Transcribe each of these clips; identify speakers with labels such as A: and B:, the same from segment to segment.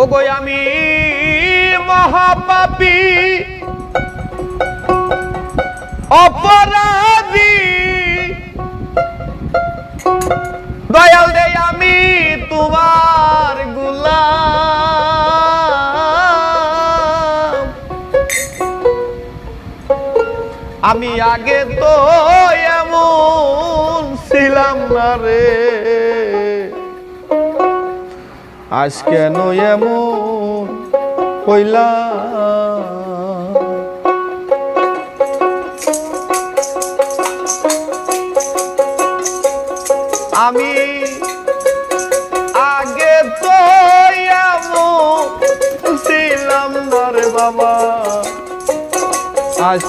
A: ওগো আমি মহাপাপী। অপরাধী। দয়াল দে আমি তোমার গুলাম। আমি আগে তো এমন ছিলাম না রে। আজ কেন এমন কইলাম আমি আগে তো এমন ছিলাম বাবা। আজ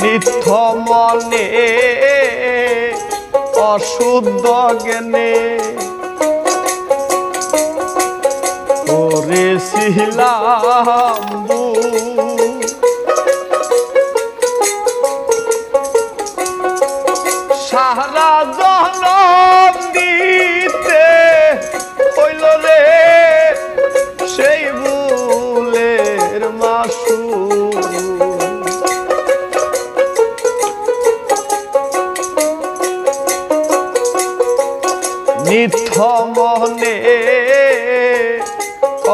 A: নিথ মনে অশুদ্ধ জ্ঞানে ভুল। সারা জনম দিতে হইল রে সেই ভুলের মাসু নিথ মনে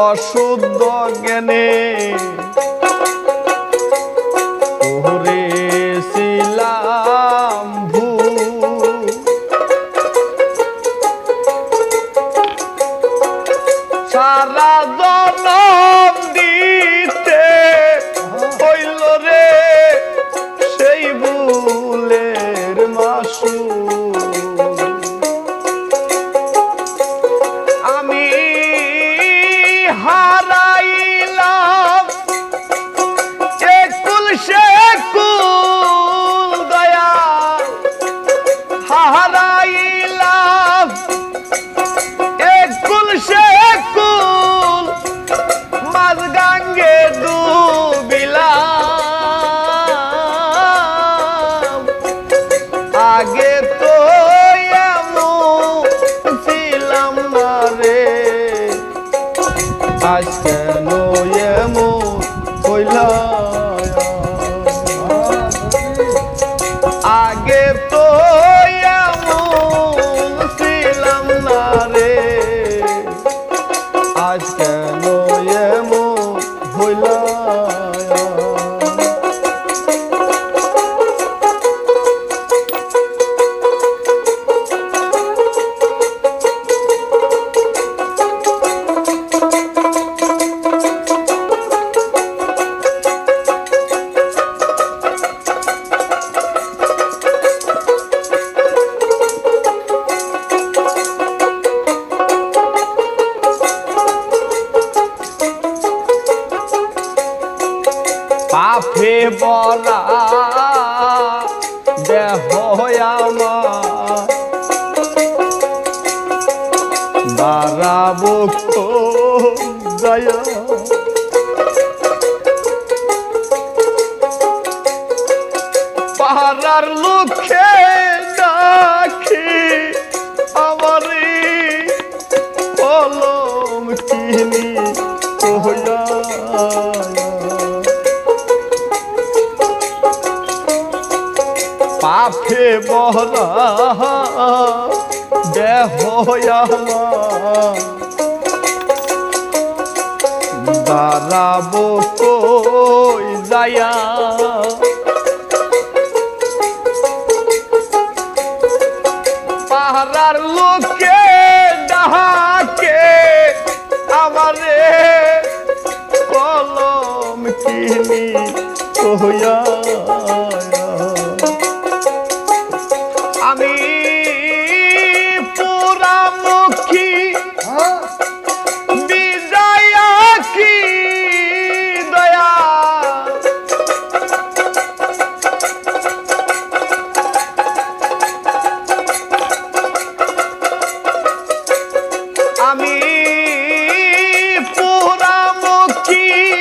A: অশুদ্ধ জ্ঞানে। করেছিলাম সারা দেহ আমার। দাঁড়াবো দয়া। পাহারার লক্ষ্যে পাপে বহরা দেহ দাঁড়াবো কই যায়া পাহারার লোকে ডাহাকে আমারে কলম কিনি কহিয়া।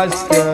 A: Master.